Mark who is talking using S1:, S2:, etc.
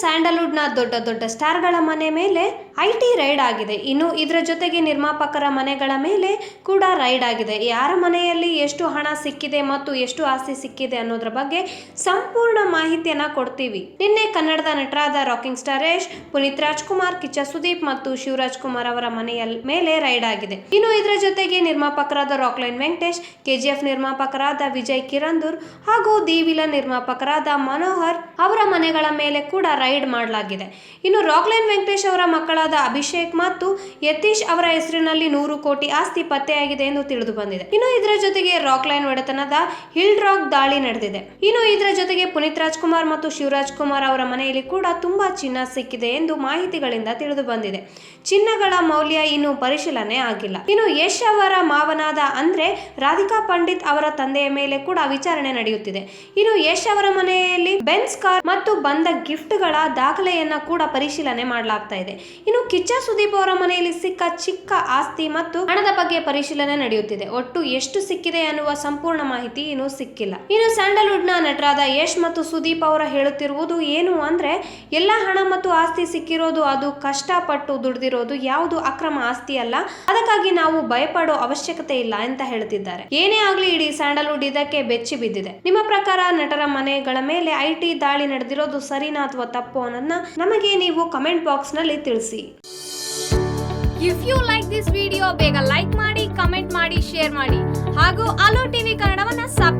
S1: ಸ್ಯಾಂಡಲ್ವುಡ್ನ ದೊಡ್ಡ ದೊಡ್ಡ ಸ್ಟಾರ್ಗಳ ಮನೆ ಮೇಲೆ ಐ ಟಿ ರೈಡ್ ಆಗಿದೆ. ಇನ್ನು ಇದರ ಜೊತೆಗೆ ನಿರ್ಮಾಪಕರ ಮನೆಗಳ ಮೇಲೆ ಕೂಡ ರೈಡ್ ಆಗಿದೆ. ಯಾರ ಮನೆಯಲ್ಲಿ ಎಷ್ಟು ಹಣ ಸಿಕ್ಕಿದೆ ಮತ್ತು ಎಷ್ಟು ಆಸ್ತಿ ಸಿಕ್ಕಿದೆ ಅನ್ನೋದ್ರ ಬಗ್ಗೆ ಸಂಪೂರ್ಣ ಮಾಹಿತಿಯನ್ನ ಕೊಡ್ತೀವಿ. ನಿನ್ನೆ ಕನ್ನಡದ ನಟರಾದ ರಾಕಿಂಗ್ ಸ್ಟಾರ್ ಯಶ್, ಪುನೀತ್ ರಾಜ್ಕುಮಾರ್, ಕಿಚ್ಚ ಸುದೀಪ್ ಮತ್ತು ಶಿವರಾಜ್ ಕುಮಾರ್ ಅವರ ಮನೆಯ ಮೇಲೆ ರೈಡ್ ಆಗಿದೆ. ಇನ್ನು ಇದರ ಜೊತೆಗೆ ನಿರ್ಮಾಪಕರಾದ ರಾಕ್ಲೈನ್ ವೆಂಕಟೇಶ್, ಕೆಜಿಎಫ್ ನಿರ್ಮಾಪಕರಾದ ವಿಜಯ್ ಕಿರಂದೂರ್ ಹಾಗೂ ದಿ ನಿರ್ಮಾಪಕರಾದ ಮನೋಹರ್ ಅವರ ಮನೆಗಳ ಮೇಲೆ ಕೂಡ ರೈಡ್ ಮಾಡಲಾಗಿದೆ. ಇನ್ನು ರಾಕ್ಲೈನ್ ವೆಂಕಟೇಶ್ ಅವರ ಮಕ್ಕಳಾದ ಅಭಿಷೇಕ್ ಮತ್ತು ಯತೀಶ್ ಅವರ ಹೆಸರಿನಲ್ಲಿ ನೂರು ಕೋಟಿ ಆಸ್ತಿ ಪತ್ತೆಯಾಗಿದೆ ಎಂದು ತಿಳಿದು ಬಂದಿದೆ. ಇನ್ನು ಇದರ ಜೊತೆಗೆ ರಾಕ್ಲೈನ್ ಒಡೆತನದ ಹಿಲ್ ರಾಕ್ ದಾಳಿ ನಡೆದಿದೆ. ಇನ್ನು ಇದರ ಜೊತೆಗೆ ಪುನೀತ್ ರಾಜ್ಕುಮಾರ್ ಮತ್ತು ಶಿವರಾಜ್ ಕುಮಾರ್ ಅವರ ಮನೆಯಲ್ಲಿ ಕೂಡ ತುಂಬಾ ಚಿನ್ನ ಸಿಕ್ಕಿದೆ ಎಂದು ಮಾಹಿತಿಗಳಿಂದ ತಿಳಿದು ಬಂದಿದೆ. ಚಿನ್ನಗಳ ಮೌಲ್ಯ ಇನ್ನು ಪರಿಶೀಲನೆ ಆಗಿಲ್ಲ. ಇನ್ನು ಯಶ್ ಅವರ ಮಾವನಾದ ಅಂದ್ರೆ ರಾಧಿಕಾ ಪಂಡಿತ್ ಅವರ ತಂದೆಯ ಮೇಲೆ ಕೂಡ ವಿಚಾರಣೆ ನಡೆಯುತ್ತಿದೆ. ಇನ್ನು ಯಶ್ ಅವರ ಮನೆಯಲ್ಲಿ ಬೆನ್ಸ್ ಕಾರ್ ಮತ್ತು ಬಂದ ಗಿಫ್ಟ್ಗಳ ದಾಖಲೆಯನ್ನು ಕೂಡ ಪರಿಶೀಲನೆ ಮಾಡಲಾಗ್ತಾ ಇದೆ. ಇನ್ನು ಕಿಚ್ಚ ಸುದೀಪ್ ಅವರ ಮನೆಯಲ್ಲಿ ಸಿಕ್ಕ ಚಿಕ್ಕ ಆಸ್ತಿ ಮತ್ತು ಹಣದ ಬಗ್ಗೆ ಪರಿಶೀಲನೆ ನಡೆಯುತ್ತಿದೆ. ಒಟ್ಟು ಎಷ್ಟು ಸಿಕ್ಕಿದೆ ಅನ್ನುವ ಸಂಪೂರ್ಣ ಮಾಹಿತಿ ಇನ್ನು ಸಿಕ್ಕಿಲ್ಲ. ಇನ್ನು ಸ್ಯಾಂಡಲ್ವುಡ್ನ ನಟರಾದ ಯಶ್ ಮತ್ತು ಸುದೀಪ್ ಅವರ ಹೇಳುತ್ತಿರುವುದು ಏನು ಅಂದ್ರೆ, ಎಲ್ಲ ಹಣ ಮತ್ತು ಆಸ್ತಿ ಸಿಕ್ಕಿರೋದು ಅದು ಕಷ್ಟಪಟ್ಟು ದುಡಿದಿರೋದು ಯಾವುದು ಅಕ್ರಮ ಆಸ್ತಿ ಅಲ್ಲ. ಅದಕ್ಕಾಗಿ ನಾವು ಭಯಪಡೋ ಅವಶ್ಯಕತೆ ಇಲ್ಲ ಅಂತ ಹೇಳ್ತಿದ್ದಾರೆ. ಏನೇ ಆಗ್ಲಿ ಇಡೀ ಸ್ಯಾಂಡಲ್ವುಡ್ ಇದಕ್ಕೆ ಬೆಚ್ಚಿ ಬಿದ್ದಿದೆ. ನಿಮ್ಮ ಪ್ರಕಾರ ನಟರ ಮನೆಗಳ ಮೇಲೆ ಐಟಿ ದಾಳಿ ನಡೆದಿರೋದು ಸರಿನಾ ಅಥವಾ ತಪ್ಪು ಅನ್ನೋದನ್ನ ನಮಗೆ ನೀವು ಕಮೆಂಟ್ ಬಾಕ್ಸ್ನಲ್ಲಿ ತಿಳಿಸಿ.
S2: If you like this video ಬೇಗ ಲೈಕ್ ಮಾಡಿ ಕಮೆಂಟ್ ಮಾಡಿ ಶೇರ್ ಮಾಡಿ. ಹಾಗೂ ಅಲೋ ಟಿವಿ ಕನ್ನಡವನ್ನ ಮಾಡಿ